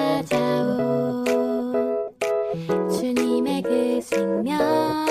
찾아온 주님의 그 생명.